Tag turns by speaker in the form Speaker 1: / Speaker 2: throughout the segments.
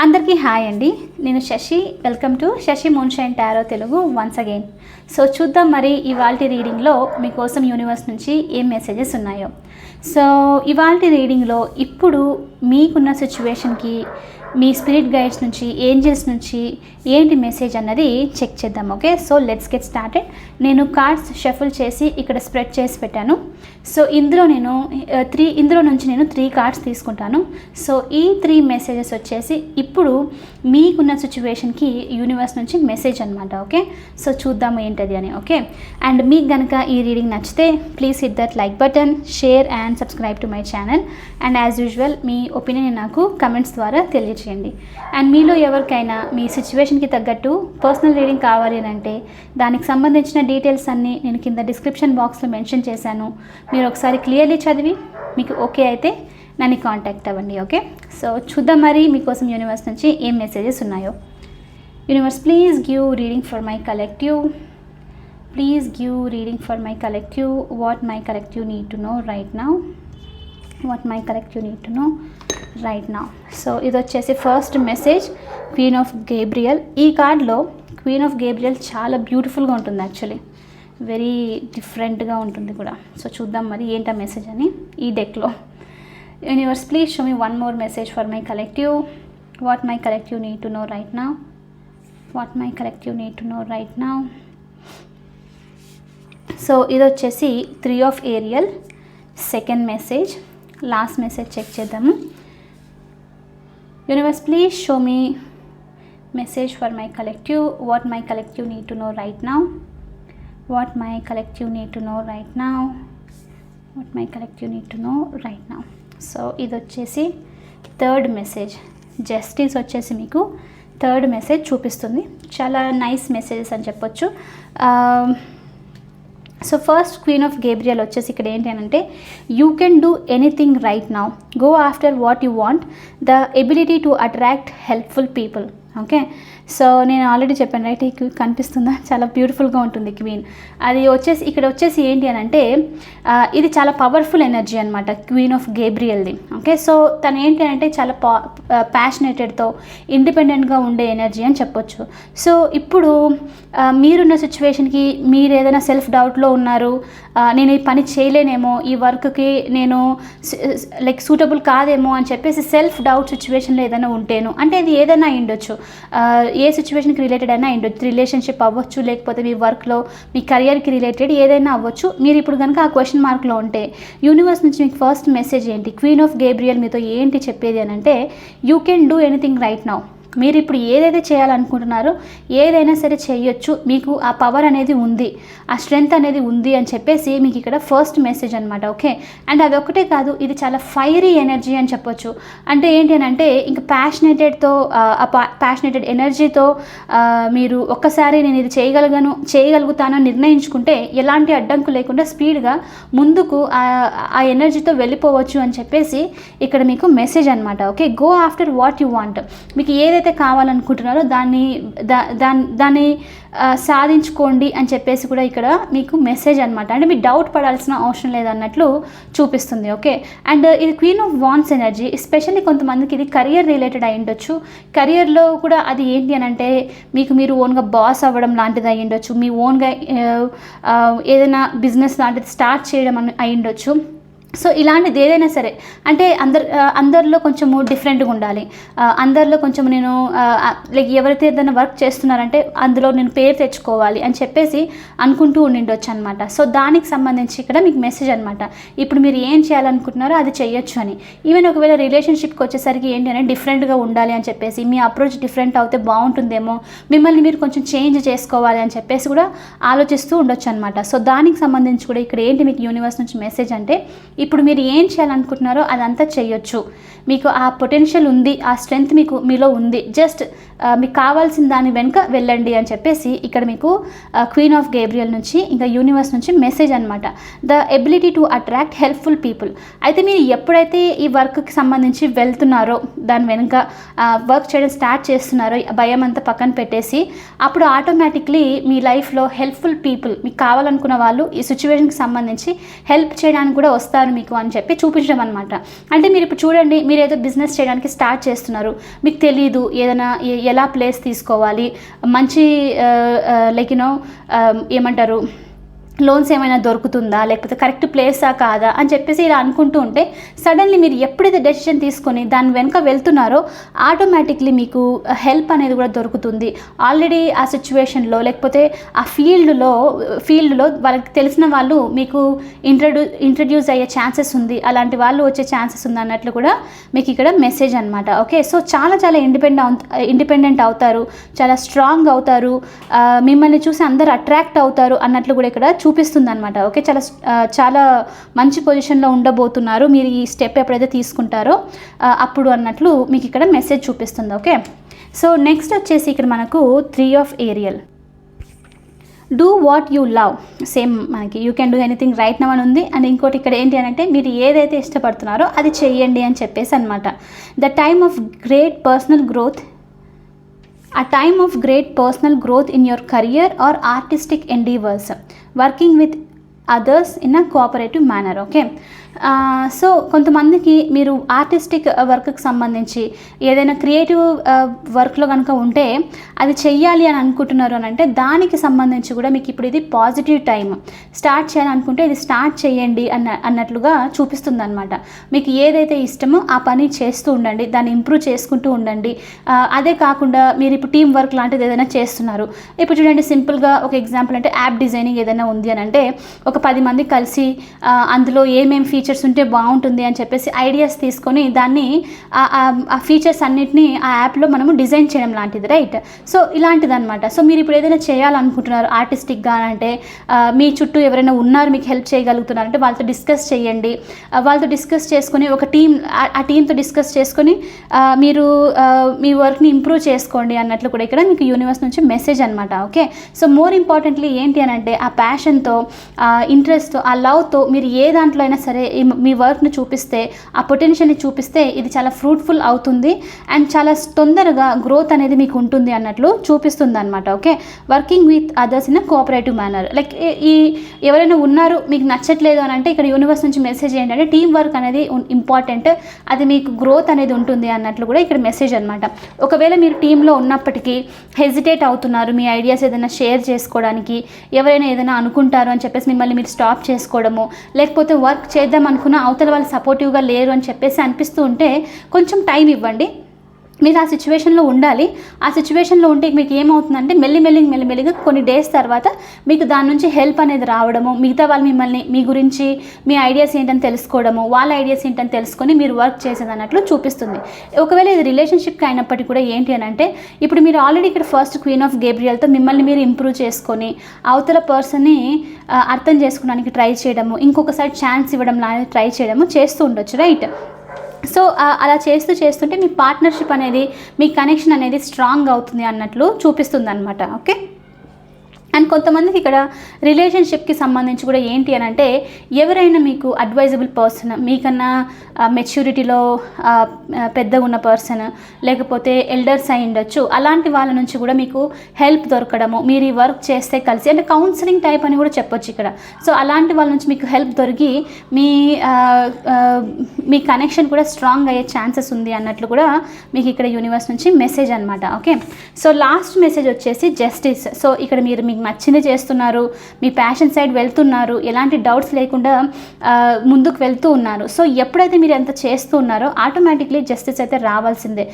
Speaker 1: అందరికీ హాయ్ అండి. నేను Sasi. Welcome to Sasi Moonshine Tarot Telugu once again. So చూద్దాం మరి ఇవాల్టి రీడింగ్లో మీకోసం యూనివర్స్ నుంచి ఏం మెసేజెస్ ఉన్నాయో. సో ఇవాల్టి రీడింగ్లో ఇప్పుడు మీకున్న సిచ్యువేషన్కి మీ స్పిరిట్ గైడ్స్ నుంచి ఏంజల్స్ నుంచి ఏంటి మెసేజ్ అన్నది చెక్ చేద్దాం okay so let's get started నేను కార్డ్స్ షఫుల్ చేసి ఇక్కడ స్ప్రెడ్ చేసి పెట్టాను. సో ఇందులో నేను త్రీ ఇందులో నుంచి నేను త్రీ కార్డ్స్ తీసుకుంటాను. సో ఈ త్రీ మెసేజెస్ వచ్చేసి ఇప్పుడు మీకున్న సిచ్యువేషన్కి యూనివర్స్ నుంచి మెసేజ్ అనమాట ఓకే సో చూద్దాము ఏంటది అని ఓకే అండ్ మీకు కనుక ఈ రీడింగ్ నచ్చితే please hit that like button share and subscribe to my channel and as usual me opinion నాకు కమెంట్స్ ద్వారా తెలియచేయండి. అండ్ మీలో ఎవరికైనా మీ సిచ్యువేషన్కి తగ్గట్టు పర్సనల్ రీడింగ్ కావాలి అని అంటే దానికి సంబంధించిన డీటెయిల్స్ అన్నీ నేను కింద డిస్క్రిప్షన్ బాక్స్లో మెన్షన్ చేశాను. మీరు ఒకసారి క్లియర్లీ చదివి మీకు ఓకే అయితే నన్ను కాంటాక్ట్ అవ్వండి ఓకే సో చూద్దాం మరి మీకోసం యూనివర్స్ నుంచి ఏం మెసేజెస్ ఉన్నాయో. Universe please give reading for my collective please give reading for my collective what my collective need to know right now what my collective need to know right నా so ఇది వచ్చేసి first message queen of Gabriel ఈ కార్డ్లో queen of Gabriel చాలా బ్యూటిఫుల్గా ఉంటుంది actually very డిఫరెంట్గా ఉంటుంది కూడా. సో చూద్దాం మరి ఏంటా మెసేజ్ అని ఈ డెక్లో universe please show me one more message for my collective what my collective need to know right నా what my collective need to know right నా సో ఇది వచ్చేసి three of Ariel second message last message check చేద్దాము. Universe please show me message for my collective what my collective need to know right now what my collective need to know right now what my collective need to know right now so ఇది వచ్చేసి third message justice వచ్చేసి మీకు third message చూపిస్తుంది. చాలా nice messages అని చెప్పొచ్చు. So first queen of Gabriel వచ్చేసి ఇక్కడ ఏంటి అని అంటే you can do anything right now go after what you want the ability to attract helpful people okay so నేను ఆల్రెడీ చెప్పాను రైట్ ఈ కనిపిస్తుందా? చాలా బ్యూటిఫుల్గా ఉంటుంది క్వీన్. అది వచ్చేసి ఇక్కడ వచ్చేసి ఏంటి అని అంటే ఇది చాలా పవర్ఫుల్ ఎనర్జీ అనమాట క్వీన్ ఆఫ్ గేబ్రియల్ది. ఓకే సో తను ఏంటి అంటే చాలా పా ప్యాషనేటెడ్తో ఇండిపెండెంట్గా ఉండే ఎనర్జీ అని చెప్పొచ్చు. సో ఇప్పుడు మీరున్న సిచ్యువేషన్కి మీరు ఏదైనా సెల్ఫ్ డౌట్లో ఉన్నారు నేను ఈ పని చేయలేనేమో ఈ వర్క్కి నేను లైక్ సూటబుల్ కాదేమో అని చెప్పేసి సెల్ఫ్ డౌట్ సిచ్యువేషన్లో ఏదైనా ఉంటేను అంటే ఇది ఏదైనా ఉండొచ్చు ఏ సిచ్యువేషన్కి రిలేటెడ్ అయినా ఉండొచ్చు రిలేషన్షిప్ అవ్వచ్చు లేకపోతే మీ వర్క్లో మీ కెరియర్కి రిలేటెడ్ ఏదైనా అవ్వచ్చు మీరు ఇప్పుడు కనుక ఆ క్వశ్చన్ మార్క్లో ఉంటే యూనివర్స్ నుంచి మీకు ఫస్ట్ మెసేజ్ ఏంటి? క్వీన్ ఆఫ్ గేబ్రియల్ మీతో ఏంటి చెప్పేది అని అంటే you can do anything right now మీరు ఇప్పుడు ఏదైతే చేయాలనుకుంటున్నారో ఏదైనా సరే చేయొచ్చు. మీకు ఆ పవర్ అనేది ఉంది. ఆ స్ట్రెంగ్త్ అనేది ఉంది అని చెప్పేసి మీకు ఇక్కడ ఫస్ట్ మెసేజ్ అనమాట ఓకే అండ్ అదొకటే కాదు ఇది చాలా ఫైరీ ఎనర్జీ అని చెప్పొచ్చు. అంటే ఏంటి అని అంటే ఇంకా ప్యాషనేటెడ్తో ఆ ప్యాషనేటెడ్ ఎనర్జీతో మీరు ఒక్కసారి నేను ఇది చేయగలగను చేయగలుగుతాను నిర్ణయించుకుంటే ఎలాంటి అడ్డంకు లేకుండా స్పీడ్గా ముందుకు ఆ ఎనర్జీతో వెళ్ళిపోవచ్చు అని చెప్పేసి ఇక్కడ మీకు మెసేజ్ అనమాట okay go after what you want మీకు ఏదైతే ఏదైతే కావాలనుకుంటున్నారో దాన్ని దా దాన్ని దాన్ని సాధించుకోండి అని చెప్పేసి కూడా ఇక్కడ మీకు మెసేజ్ అనమాట అంటే మీరు డౌట్ పడాల్సిన అవసరం లేదన్నట్లు చూపిస్తుంది ఓకే అండ్ ఇది queen of wands energy especially కొంతమందికి ఇది కెరియర్ రిలేటెడ్ అయి ఉండొచ్చు. కెరియర్లో కూడా అది ఏంటి అని అంటే మీకు మీరు ఓన్గా బాస్ అవ్వడం లాంటిది అయి ఉండొచ్చు. మీ ఓన్గా ఏదైనా బిజినెస్ లాంటిది స్టార్ట్ చేయడం అయి ఉండొచ్చు. సో ఇలాంటిది ఏదైనా సరే అంటే అందరు అందరిలో కొంచెము డిఫరెంట్గా ఉండాలి. అందరిలో కొంచెం నేను లైక్ ఎవరైతే ఏదైనా వర్క్ చేస్తున్నారంటే అందులో నేను పేరు తెచ్చుకోవాలి అని చెప్పేసి అనుకుంటూ ఉండిండొచ్చు అనమాట సో దానికి సంబంధించి ఇక్కడ మీకు మెసేజ్ అనమాట. ఇప్పుడు మీరు ఏం చేయాలనుకుంటున్నారో అది చేయొచ్చు అని. ఈవెన్ ఒకవేళ రిలేషన్షిప్కి వచ్చేసరికి ఏంటి అంటే డిఫరెంట్గా ఉండాలి అని చెప్పేసి మీ అప్రోచ్ డిఫరెంట్ అవుతే బాగుంటుందేమో మిమ్మల్ని మీరు కొంచెం చేంజ్ చేసుకోవాలి అని చెప్పేసి కూడా ఆలోచిస్తూ ఉండొచ్చు అనమాట సో దానికి సంబంధించి కూడా ఇక్కడ ఏంటి మీకు యూనివర్స్ నుంచి మెసేజ్ అంటే ఇప్పుడు మీరు ఏం చేయాలనుకుంటున్నారో అదంతా చేయొచ్చు. మీకు ఆ పొటెన్షియల్ ఉంది ఆ స్ట్రెంగ్త్ మీకు మీలో ఉంది. జస్ట్ మీకు కావాల్సిన దాని వెనుక వెళ్ళండి అని చెప్పేసి ఇక్కడ మీకు క్వీన్ ఆఫ్ గేబ్రియల్ నుంచి ఇంకా యూనివర్స్ నుంచి మెసేజ్ అనమాట the ability to attract helpful people అయితే మీరు ఎప్పుడైతే ఈ వర్క్కి సంబంధించి వెళ్తున్నారో దాని వెనుక వర్క్ చేయడం స్టార్ట్ చేస్తున్నారో భయం అంతా పక్కన పెట్టేసి అప్పుడు ఆటోమేటిక్లీ మీ లైఫ్లో హెల్ప్ఫుల్ పీపుల్ మీకు కావాలనుకున్న వాళ్ళు ఈ సిచ్యువేషన్కి సంబంధించి హెల్ప్ చేయడానికి కూడా వస్తారు. ఇవ్వాలి మీకు అని చెప్పి చూపించడం అనమాట అంటే మీరు ఇప్పుడు చూడండి మీరు ఏదో బిజినెస్ చేయడానికి స్టార్ట్ చేస్తున్నారు. మీకు తెలియదు ఏదైనా ఎలా ప్లేస్ తీసుకోవాలి? మంచి లైక్ యూనో ఏమంటారు? లోన్స్ ఏమైనా దొరుకుతుందా? లేకపోతే కరెక్ట్ ప్లేసా కాదా? అని చెప్పేసి ఇలా అనుకుంటూ ఉంటే సడన్లీ మీరు ఎప్పుడైతే డెసిషన్ తీసుకొని దాని వెనుక వెళ్తున్నారో ఆటోమేటిక్లీ మీకు హెల్ప్ అనేది కూడా దొరుకుతుంది. ఆల్రెడీ ఆ సిచ్యువేషన్లో లేకపోతే ఆ ఫీల్డ్లో ఫీల్డ్లో వాళ్ళకి తెలిసిన వాళ్ళు మీకు ఇంట్రడ్యూ ఇంట్రడ్యూస్ అయ్యే ఛాన్సెస్ ఉంది. అలాంటి వాళ్ళు వచ్చే ఛాన్సెస్ ఉంది అన్నట్లు కూడా మీకు ఇక్కడ మెసేజ్ అనమాట ఓకే సో చాలా చాలా ఇండిపెండెంట్ ఇండిపెండెంట్ అవుతారు. చాలా స్ట్రాంగ్ అవుతారు. మిమ్మల్ని చూసి అందరు అట్రాక్ట్ అవుతారు అన్నట్లు కూడా ఇక్కడ చూపిస్తుంది అనమాట ఓకే చాలా చాలా మంచి పొజిషన్లో ఉండబోతున్నారు. మీరు ఈ స్టెప్ ఎప్పుడైతే తీసుకుంటారో అప్పుడు అన్నట్లు మీకు ఇక్కడ మెసేజ్ చూపిస్తుంది. ఓకే సో నెక్స్ట్ వచ్చేసి ఇక్కడ మనకు three of aerial. Do what you love. Same మనకి you can do anything right now అని ఉంది. అండ్ ఇంకోటి ఇక్కడ ఏంటి అని అంటే మీరు ఏదైతే ఇష్టపడుతున్నారో అది చెయ్యండి అని చెప్పేసి అనమాట the time of great personal growth a time of great personal growth in your career or artistic endeavors working with others in a cooperative manner okay so కొంతమందికి మీరు ఆర్టిస్టిక్ వర్క్కి సంబంధించి ఏదైనా క్రియేటివ్ వర్క్లో కనుక ఉంటే అది చెయ్యాలి అని అనుకుంటున్నారు అని అంటే దానికి సంబంధించి కూడా మీకు ఇప్పుడు ఇది పాజిటివ్ టైం స్టార్ట్ చేయాలనుకుంటే ఇది స్టార్ట్ చేయండి అన్న అన్నట్లుగా చూపిస్తుంది అనమాట మీకు ఏదైతే ఇష్టమో ఆ పని చేస్తూ ఉండండి దాన్ని ఇంప్రూవ్ చేసుకుంటూ ఉండండి. అదే కాకుండా మీరు ఇప్పుడు టీం వర్క్ లాంటిది ఏదైనా చేస్తున్నారు. ఇప్పుడు చూడండి సింపుల్గా ఒక ఎగ్జాంపుల్ అంటే యాప్ డిజైనింగ్ ఏదైనా ఉంది అని అంటే ఒక పది మంది కలిసి అందులో ఏమేమి ఫీచర్ ఫీచర్స్ ఉంటే బాగుంటుంది అని చెప్పేసి ఐడియాస్ తీసుకొని దాన్ని ఆ- ఫీచర్స్ అన్నిటిని ఆ యాప్లో మనము డిజైన్ చేయడం లాంటిది రైట్ సో ఇలాంటిది అనమాట సో మీరు ఇప్పుడు ఏదైనా చేయాలనుకుంటున్నారు ఆర్టిస్టిక్గా అంటే మీ చుట్టూ ఎవరైనా ఉన్నారు మీకు హెల్ప్ చేయగలుగుతున్నారు అంటే వాళ్ళతో డిస్కస్ చేయండి. వాళ్ళతో డిస్కస్ చేసుకొని ఒక టీం ఆ టీంతో డిస్కస్ చేసుకొని మీరు మీ వర్క్ని ఇంప్రూవ్ చేసుకోండి అన్నట్లు కూడా ఇక్కడ మీకు యూనివర్స్ నుంచి మెసేజ్ అనమాట ఓకే సో మోర్ ఇంపార్టెంట్లీ ఏంటి అని అంటే ఆ ప్యాషన్తో ఆ ఇంట్రెస్ట్తో ఆ లవ్తో మీరు ఏ దాంట్లో అయినా సరే మీ వర్క్ని చూపిస్తే ఆ పొటెన్షియల్ని చూపిస్తే ఇది చాలా ఫ్రూట్ఫుల్ అవుతుంది. అండ్ చాలా తొందరగా గ్రోత్ అనేది మీకు ఉంటుంది అన్నట్లు చూపిస్తుంది అనమాట okay working with others in a cooperative manner like ఈ ఎవరైనా ఉన్నారు మీకు నచ్చట్లేదు అని అంటే ఇక్కడ యూనివర్స్ నుంచి మెసేజ్ ఏంటంటే టీం వర్క్ అనేది ఇంపార్టెంట్ అది మీకు గ్రోత్ అనేది ఉంటుంది అన్నట్లు కూడా ఇక్కడ మెసేజ్ అనమాట ఒకవేళ మీరు టీంలో ఉన్నప్పటికీ హెజిటేట్ అవుతున్నారు మీ ఐడియాస్ ఏదైనా షేర్ చేసుకోవడానికి ఎవరైనా ఏదైనా అనుకుంటారు అని చెప్పేసి మిమ్మల్ని మీరు స్టాప్ చేసుకోవడము లేకపోతే వర్క్ చేద్దాం అనుకున్న అవతల వాళ్ళు సపోర్టివ్గా లేరు అని చెప్పేసి అనిపిస్తూ ఉంటే కొంచెం టైం ఇవ్వండి. మీరు ఆ సిచ్యువేషన్లో ఉండాలి. ఆ సిచ్యువేషన్లో ఉంటే మీకు ఏమవుతుందంటే మెల్లిమెల్లి మెల్లిమెల్లిగా కొన్ని డేస్ తర్వాత మీకు దాని నుంచి హెల్ప్ అనేది రావడము మిగతా వాళ్ళు మిమ్మల్ని మీ గురించి మీ ఐడియాస్ ఏంటని తెలుసుకోవడము వాళ్ళ ఐడియాస్ ఏంటని తెలుసుకొని మీరు వర్క్ చేసేది అన్నట్లు చూపిస్తుంది. ఒకవేళ ఇది రిలేషన్షిప్కి అయినప్పటికీ కూడా ఏంటి అని అంటే ఇప్పుడు మీరు ఆల్రెడీ ఇక్కడ ఫస్ట్ క్వీన్ ఆఫ్ గేబ్రియల్తో మిమ్మల్ని మీరు ఇంప్రూవ్ చేసుకొని అవతల పర్సన్ని అర్థం చేసుకోవడానికి ట్రై చేయడము ఇంకొకసారి ఛాన్స్ ఇవ్వడం లాంటిది ట్రై చేయడము చేస్తూ ఉండొచ్చు రైట్ సో అలా చేస్తూ చేస్తుంటే మీ పార్ట్నర్షిప్ అనేది మీ కనెక్షన్ అనేది స్ట్రాంగ్ అవుతుంది అన్నట్లు చూపిస్తుంది అనమాట ఓకే? అండ్ కొంతమందికి ఇక్కడ రిలేషన్షిప్కి సంబంధించి కూడా ఏంటి అని అంటే ఎవరైనా మీకు అడ్వైజబుల్ పర్సన్ మీకన్నా మెచ్యూరిటీలో పెద్దగా ఉన్న పర్సన్ లేకపోతే ఎల్డర్స్ అయి ఉండొచ్చు అలాంటి వాళ్ళ నుంచి కూడా మీకు హెల్ప్ దొరకడము మీరు ఈ వర్క్ చేస్తే కలిసి అంటే కౌన్సిలింగ్ టైప్ అని కూడా చెప్పొచ్చు ఇక్కడ. సో అలాంటి వాళ్ళ నుంచి మీకు హెల్ప్ దొరికి మీ మీ కనెక్షన్ కూడా స్ట్రాంగ్ అయ్యే ఛాన్సెస్ ఉంది అన్నట్లు కూడా మీకు ఇక్కడ యూనివర్స్ నుంచి మెసేజ్ అనమాట ఓకే సో లాస్ట్ మెసేజ్ వచ్చేసి జస్టిస్ సో ఇక్కడ మీరు మీకు నచ్చింది చేస్తున్నారు మీ ప్యాషన్ సైడ్ వెళ్తున్నారు ఎలాంటి డౌట్స్ లేకుండా ముందుకు వెళ్తూ ఉన్నారు. సో ఎప్పుడైతే మీరు ఎంత చేస్తూ ఉన్నారో ఆటోమేటిక్లీ జస్టిస్ అయితే రావాల్సిందే.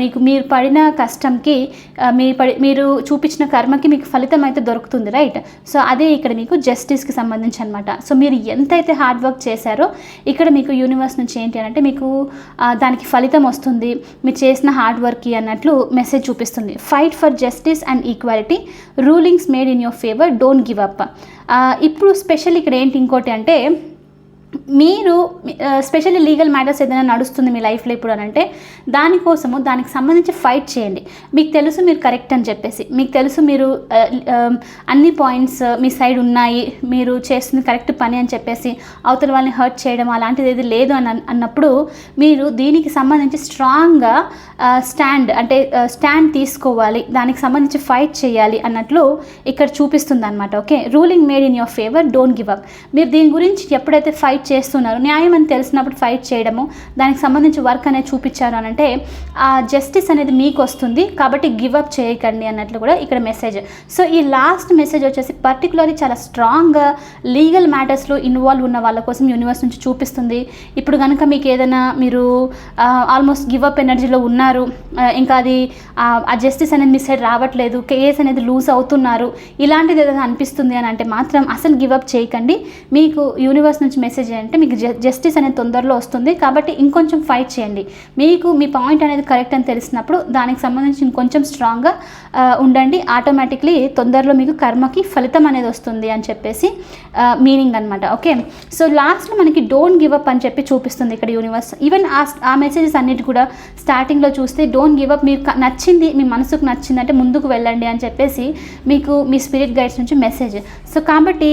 Speaker 1: మీకు మీరు పడిన కష్టంకి మీ పడి మీరు చూపించిన కర్మకి మీకు ఫలితం అయితే దొరుకుతుంది రైట్ సో అదే ఇక్కడ మీకు జస్టిస్కి సంబంధించి అనమాట సో మీరు ఎంతైతే హార్డ్ వర్క్ చేశారో ఇక్కడ మీకు యూనివర్స్ నుంచి ఏంటి అని అంటే మీకు దానికి ఫలితం వస్తుంది. మీరు చేసిన హార్డ్ వర్క్కి అన్నట్లు మెసేజ్ చూపిస్తుంది. Fight for justice and equality rulings made in your favour don't give up ఇప్పుడు స్పెషల్ ఇక్కడ ఏంటి ఇంకోటి అంటే మీరు స్పెషల్లీ లీగల్ మ్యాటర్స్ ఏదైనా నడుస్తుంది మీ లైఫ్లో ఇప్పుడు అని అంటే దానికోసము దానికి సంబంధించి ఫైట్ చేయండి. మీకు తెలుసు మీరు కరెక్ట్ అని చెప్పేసి. మీకు తెలుసు మీరు అన్ని పాయింట్స్ మీ సైడ్ ఉన్నాయి మీరు చేస్తుంది కరెక్ట్ పని అని చెప్పేసి అవతల వాళ్ళని హర్ట్ చేయడం అలాంటిది ఏది లేదు అని అన్నప్పుడు మీరు దీనికి సంబంధించి స్ట్రాంగ్గా స్టాండ్ అంటే స్టాండ్ తీసుకోవాలి దానికి సంబంధించి ఫైట్ చేయాలి అన్నట్లు ఇక్కడ చూపిస్తుంది అనమాట okay ruling made in your favour don't give up మీరు దీని గురించి ఎప్పుడైతే ఫైట్ చేస్తున్నారు. న్యాయం అని తెలిసినప్పుడు ఫైట్ చేయడము దానికి సంబంధించి వర్క్ అనేది చూపించారు అని అంటే ఆ జస్టిస్ అనేది మీకు వస్తుంది కాబట్టి గివ్ అప్ చేయకండి అన్నట్లు కూడా ఇక్కడ మెసేజ్ సో ఈ లాస్ట్ మెసేజ్ వచ్చేసి పర్టికులర్లీ చాలా స్ట్రాంగ్గా లీగల్ మ్యాటర్స్లో ఇన్వాల్వ్ ఉన్న వాళ్ళ కోసం యూనివర్స్ నుంచి చూపిస్తుంది. ఇప్పుడు కనుక మీకు ఏదైనా మీరు ఆల్మోస్ట్ గివ్ అప్ ఎనర్జీలో ఉన్నారు ఇంకా అది ఆ, ఆ జస్టిస్ అనేది మీ సైడ్ రావట్లేదు కేస్ అనేది లూజ్ అవుతున్నారు ఇలాంటిది ఏదైనా అనిపిస్తుంది అని అంటే మాత్రం అసలు గివ్ అప్ చేయకండి. మీకు యూనివర్స్ నుంచి మెసేజ్ అంటే మీకు జస్టిస్ అనేది తొందరలో వస్తుంది. కాబట్టి ఇంకొంచెం ఫైట్ చేయండి. మీకు మీ పాయింట్ అనేది కరెక్ట్ అని తెలిసినప్పుడు దానికి సంబంధించి ఇంకొంచెం స్ట్రాంగ్గా ఉండండి. ఆటోమేటిక్లీ తొందరలో మీకు కర్మకి ఫలితం అనేది వస్తుంది అని చెప్పేసి మీనింగ్ అనమాట ఓకే సో లాస్ట్లో మనకి డోంట్ గివ్ అప్ అని చెప్పి చూపిస్తుంది ఇక్కడ యూనివర్స్ ఈవెన్ ఆ ఆ మెసేజెస్ అన్నిటి కూడా స్టార్టింగ్లో చూస్తే డోంట్ గివ్ అప్ మీకు నచ్చింది మీ మనసుకు నచ్చింది అంటే ముందుకు వెళ్ళండి అని చెప్పేసి మీకు మీ స్పిరిట్ గైడ్స్ నుంచి మెసేజ్ సో కాబట్టి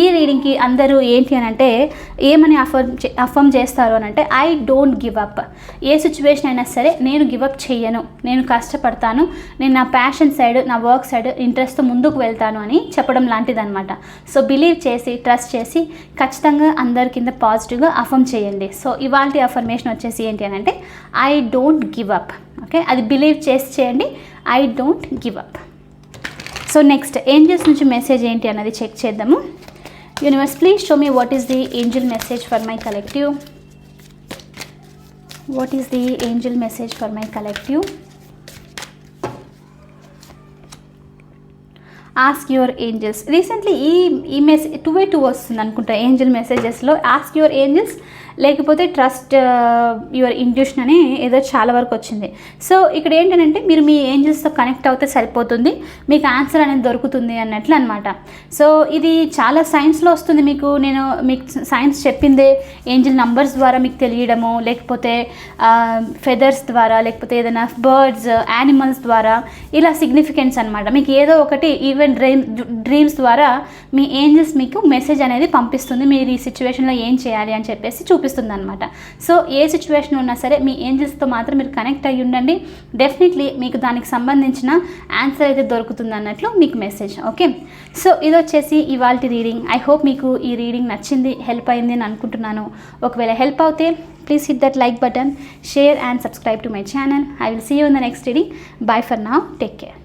Speaker 1: ఈ రీడింగ్కి అందరూ ఏంటి అని అంటే ఏమని అఫర్మ్ అఫర్మ్ చేస్తారు అని అంటే ఐ డోంట్ గివ్ అప్ ఏ సిచ్యువేషన్ అయినా సరే నేను గివ్ అప్ చెయ్యను. నేను కష్టపడతాను. నేను నా ప్యాషన్ సైడ్ నా వర్క్ సైడ్ ఇంట్రెస్ట్తో ముందుకు వెళ్తాను అని చెప్పడం లాంటిదనమాట సో బిలీవ్ చేసి ట్రస్ట్ చేసి ఖచ్చితంగా అందరి కింద పాజిటివ్గా అఫర్మ్ చేయండి. సో ఇవాళ అఫర్మేషన్ వచ్చేసి ఏంటి అని అంటే I don't give up okay అది బిలీవ్ చేసి చేయండి. I don't give up so next angels నుంచి మెసేజ్ ఏంటి అన్నది చెక్ చేద్దాము. Universe please show me what is the angel message for my collective what is the angel message for my collective ask your angels recently ఈ ఈ message two by two వస్తుంది అనుకుంటా angel మెసేజెస్లో ask your angels లేకపోతే trust your intuition అని ఏదో చాలా వరకు వచ్చింది. సో ఇక్కడ ఏంటంటే మీరు మీ ఏంజల్స్తో కనెక్ట్ అవుతే సరిపోతుంది మీకు ఆన్సర్ అనేది దొరుకుతుంది అన్నట్లు అనమాట సో ఇది చాలా సైన్స్లో వస్తుంది మీకు నేను మీకు సైన్స్ చెప్పిందే ఏంజల్ నంబర్స్ ద్వారా మీకు తెలియడము లేకపోతే ఫెదర్స్ ద్వారా లేకపోతే ఏదైనా బర్డ్స్ యానిమల్స్ ద్వారా ఇలా సిగ్నిఫికెన్స్ అనమాట మీకు ఏదో ఒకటి ఈవెన్ డ్రీమ్ డ్రీమ్స్ ద్వారా మీ ఏంజల్స్ మీకు మెసేజ్ అనేది పంపిస్తుంది మీరు ఈ సిచ్యువేషన్లో ఏం చేయాలి అని చెప్పేసి చూపిస్తుంది అనమాట సో ఏ సిచ్యువేషన్ ఉన్నా సరే మీ ఏంజల్స్తో మాత్రం మీరు కనెక్ట్ అయ్యి ఉండండి. డెఫినెట్లీ మీకు దానికి సంబంధించిన ఆన్సర్ అయితే దొరుకుతుంది అన్నట్లు మీకు మెసేజ్. ఓకే? సో ఇది వచ్చేసి ఇవాళ రీడింగ్. ఐ హోప్ మీకు ఈ రీడింగ్ నచ్చింది హెల్ప్ అయింది అని అనుకుంటున్నాను. ఒకవేళ హెల్ప్ అవుతే please hit that like button share and subscribe to my channel. I will see you in the next reading. Bye for now. Take care.